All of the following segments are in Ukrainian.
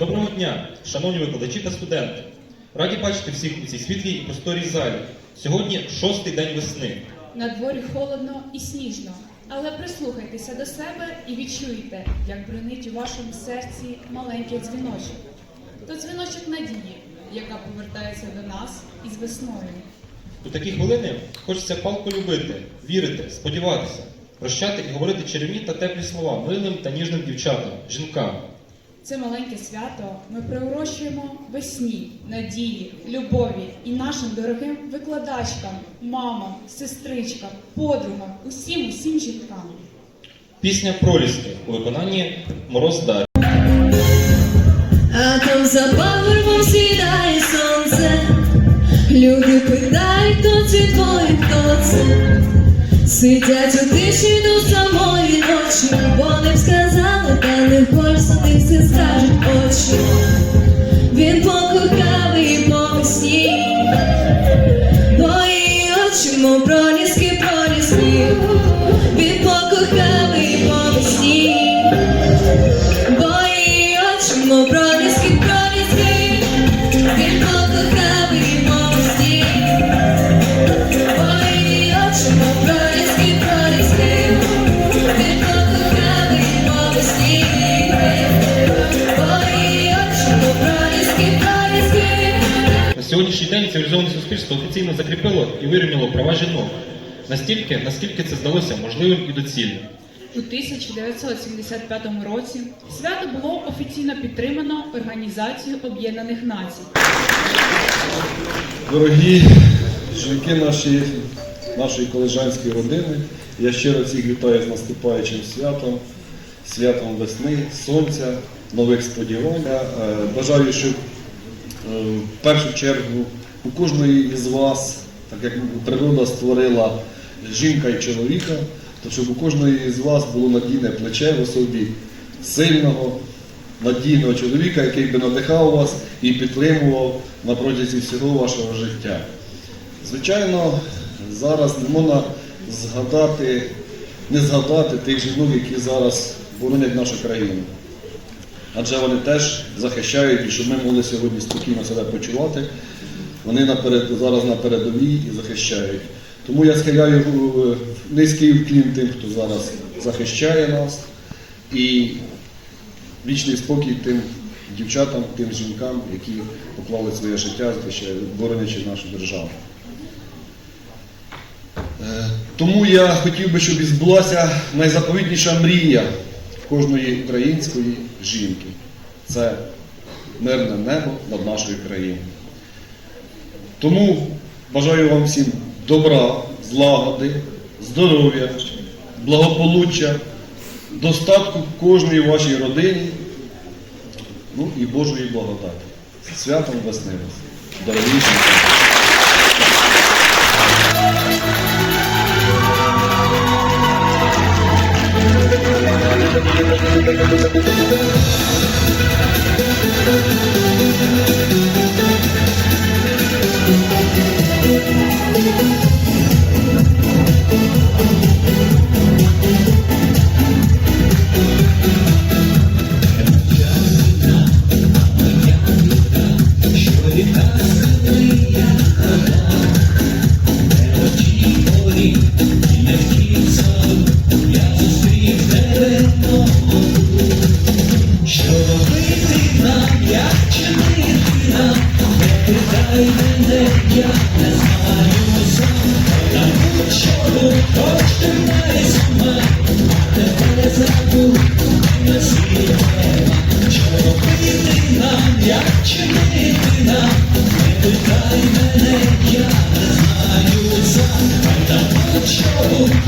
Доброго дня, шановні викладачі та студенти. Раді бачити всіх у цій світлій і просторій залі. Сьогодні шостий день весни. На дворі холодно і сніжно, але прислухайтеся до себе і відчуйте, як бренить у вашому серці маленький дзвіночок. То дзвіночок надії, яка повертається до нас із весною. У такі хвилини хочеться палко любити, вірити, сподіватися, прощати і говорити чарівні та теплі слова милим та ніжним дівчатам, жінкам. Це маленьке свято ми приурочуємо весні, надії, любові і нашим дорогим викладачкам, мамам, сестричкам, подругам, усім усім жінкам. Пісня Проліски у виконанні Мороз Дар'я. А там за пагорбом сідає сонце. Люди питають, хто ці твої, хто це. Сидять у тиші до самої ночі, бо не сказали, ти все скажуть очі. Він покохав і по весні, Твої очі, мов проліски, цивілізоване суспільство офіційно закріпило і вирівняло права жінок. Настільки, наскільки це здалося можливим і доцільним. У 1975 році свято було офіційно підтримано Організацією Об'єднаних Націй. Дорогі жінки наші, нашої колежанської родини, я щиро всіх вітаю з наступаючим святом, святом весни, сонця, нових сподівань. Е, Бажаю, щоб е, в першу чергу у кожної із вас, так як природа створила жінка і чоловіка, то щоб у кожної із вас було надійне плече в особі сильного, надійного чоловіка, який би надихав вас і підтримував на протязі всього вашого життя. Звичайно, зараз не можна згадати, не згадати тих жінок, які зараз боронять нашу країну. Адже вони теж захищають, і щоб ми могли сьогодні спокійно себе почувати, вони наперед, зараз на передовій і захищають. Тому я схиляю е, низький вклін тим, хто зараз захищає нас. І вічний спокій тим дівчатам, тим жінкам, які поклали своє життя, боронячи нашу державу. Е, Тому я хотів би, щоб і збулася найзаповітніша мрія кожної української жінки. Це мирне небо над нашою країною. Тому бажаю вам всім добра, злагоди, здоров'я, благополуччя, достатку кожної вашій родині, ну і Божої благодаті. Святом вас, дорогі жінки.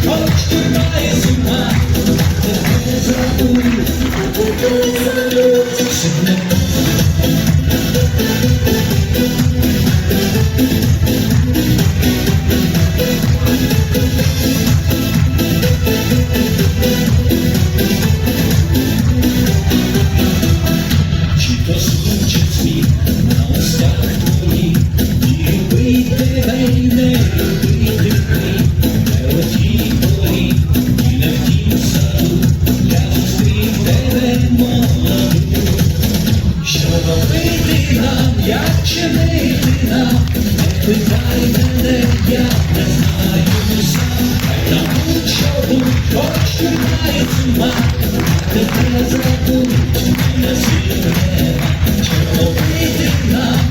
Хоч ти має зима, не забув.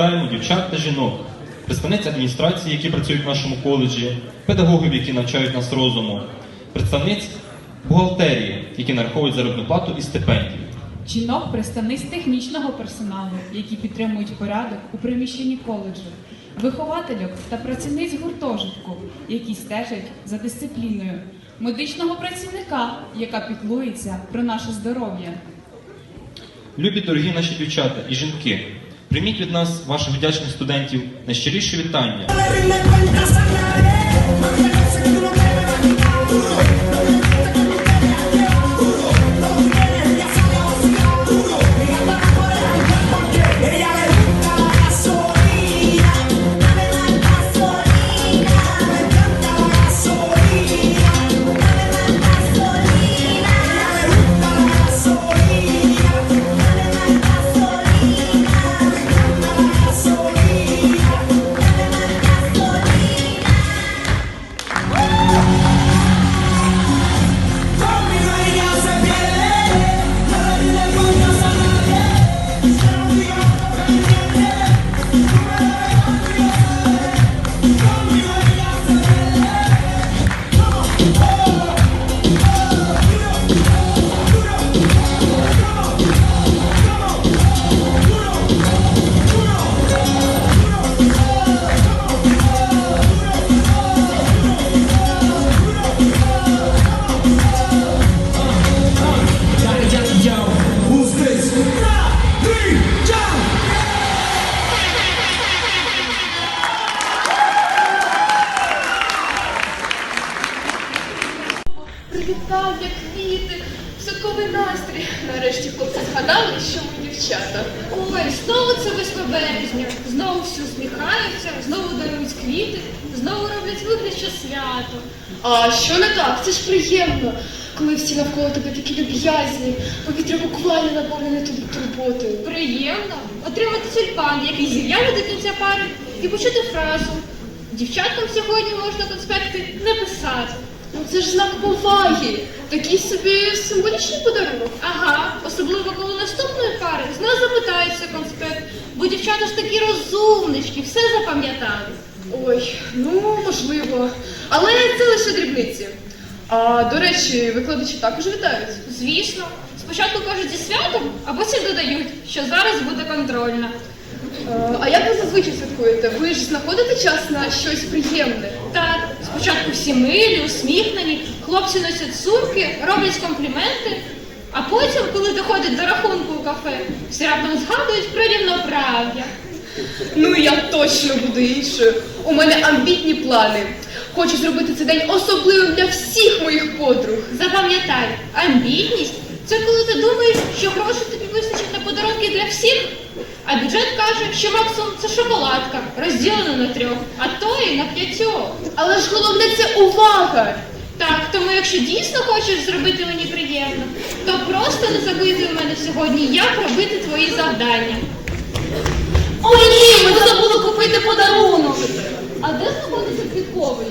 вітаємо дівчат та жінок, представниць адміністрації, які працюють в нашому коледжі, педагогів, які навчають нас розуму, представниць бухгалтерії, які нараховують заробітну плату і стипендію. Жінок представниць технічного персоналу, які підтримують порядок у приміщенні коледжу, виховательок та працівниць гуртожитку, які стежать за дисципліною, медичного працівника, яка піклується про наше здоров'я. Любі дорогі наші дівчата і жінки, прийміть від нас, ваших вдячних студентів, найщиріші вітання. Привітав, як квіти, святковий настрій. Нарешті хлопці згадали, що ми дівчата. Ой, знову це 8 березня, знову всі усміхаються, знову дарують квіти, знову роблять вигляд, що свято. А що не так? Це ж приємно, коли всі навколо тебе такі люб'язні, повітря буквально наповнене тобі турботою. Приємно отримати тюльпан, який зів'яне до кінця пари, і почути фразу. Дівчаткам сьогодні можна конспекти не писати. Ну це ж знак поваги, такий собі символічний подарунок. Ага, особливо коли наступної пари з нас запитається конспект, бо дівчата ж такі розумнички, все запам'ятали. Ой, ну можливо. Але це лише дрібниці. А до речі, викладачі також вітають. Звісно, спочатку кажуть зі святом, а потім додають, що зараз буде контрольна. Е, А як ви зазвичай святкуєте? Ви ж знаходите час на щось приємне? Так, спочатку всі милі, усміхнені, хлопці носять сумки, роблять компліменти, а потім, коли доходять до рахунку у кафе, всі раптом згадують про рівноправ'я. Ну я точно буду іншою. У мене амбітні плани. Хочу зробити цей день особливим для всіх моїх подруг. Запам'ятай, амбітність це коли ти думаєш, що грошей тобі вистачить на подарунки для всіх, а бюджет каже, що максимум це шоколадка, розділена на трьох, а то і на п'ятьох. Але ж головне це увага. Так, тому якщо дійсно хочеш зробити мені приємно, то просто не забити у мене сьогодні, як робити твої завдання. О, ні, ми забули купити подарунок. А де знаходиться квітковий?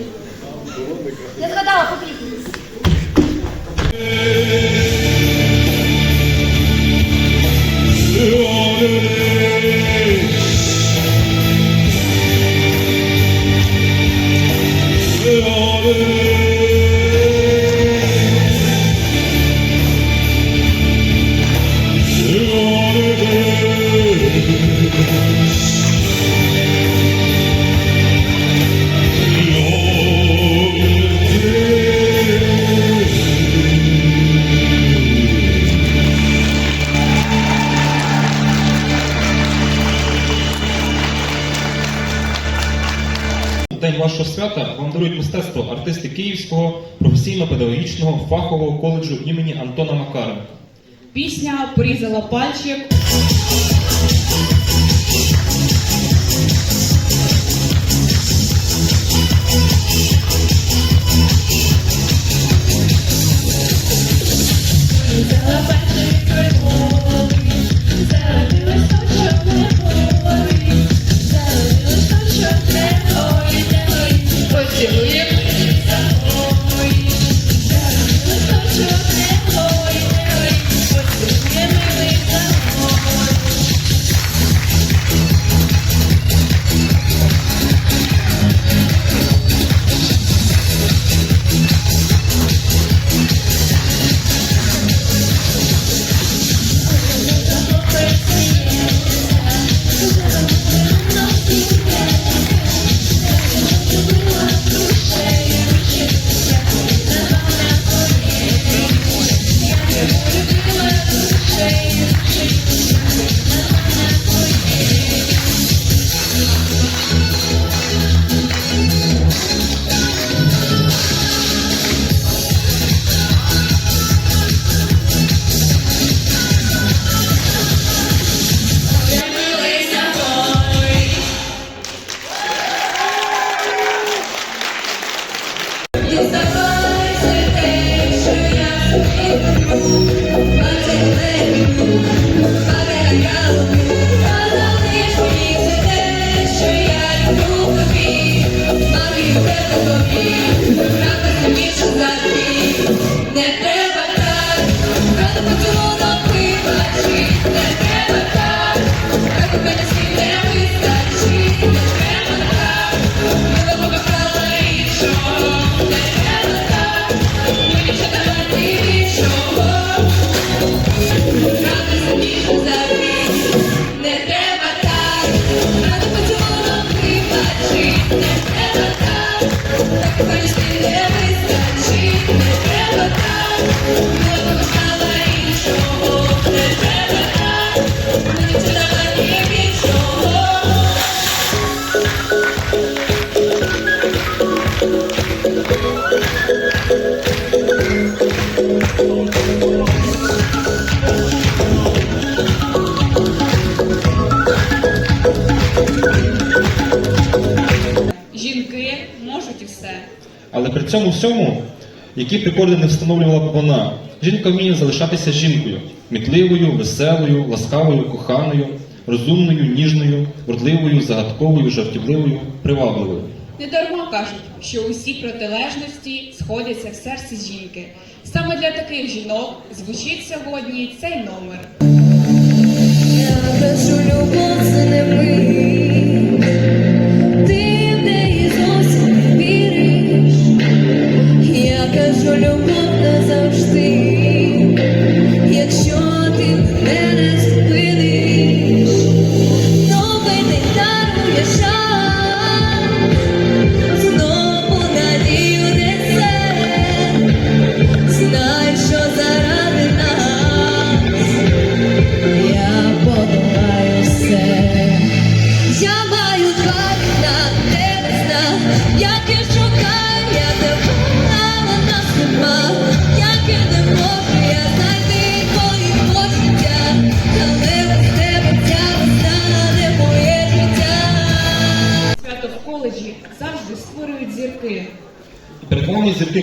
Я згадала покліпність. Yeah. me. Вашого свята вам дарують мистецтво артисти Київського професійно-педагогічного фахового коледжу імені Антона Макаренка. Пісня порізала пальчик. Цьому всьому, які прикорди не встановлювала б вона, жінка вміє залишатися жінкою мітливою, веселою, ласкавою, коханою, розумною, ніжною, вродливою, загадковою, жартівливою, привабливою. Недарма кажуть, що усі протилежності сходяться в серці жінки. Саме для таких жінок звучить сьогодні цей номер. Я кажу, любов це не ми. Кажу, любов. Якщо ти мене не зупиниш, новий день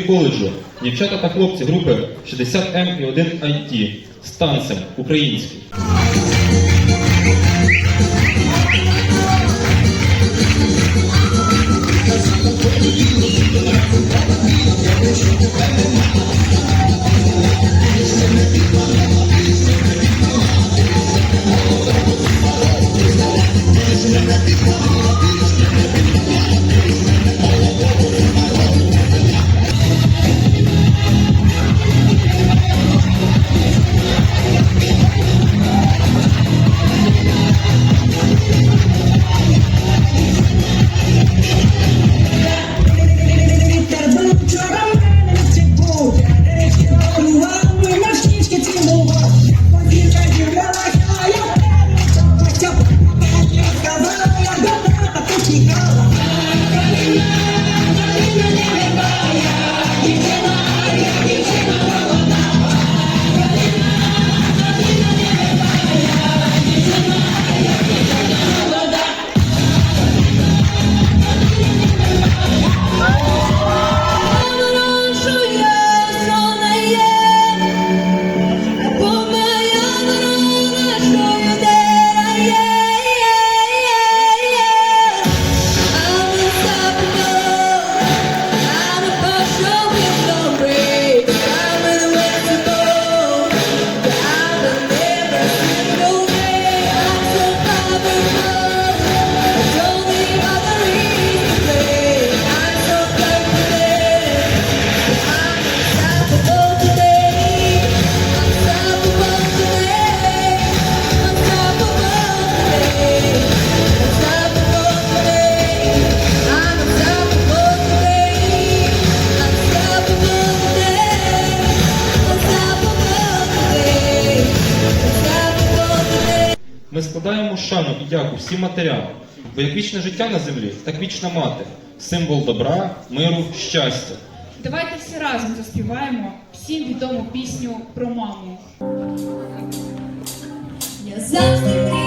коледжу, дівчата та хлопці групи 60М і 1 IT з танцем. Шану і дяку всім матерям, бо як вічне життя на землі, так вічна мати, символ добра, миру, щастя. Давайте всі разом заспіваємо всім відому пісню про маму. Я завжди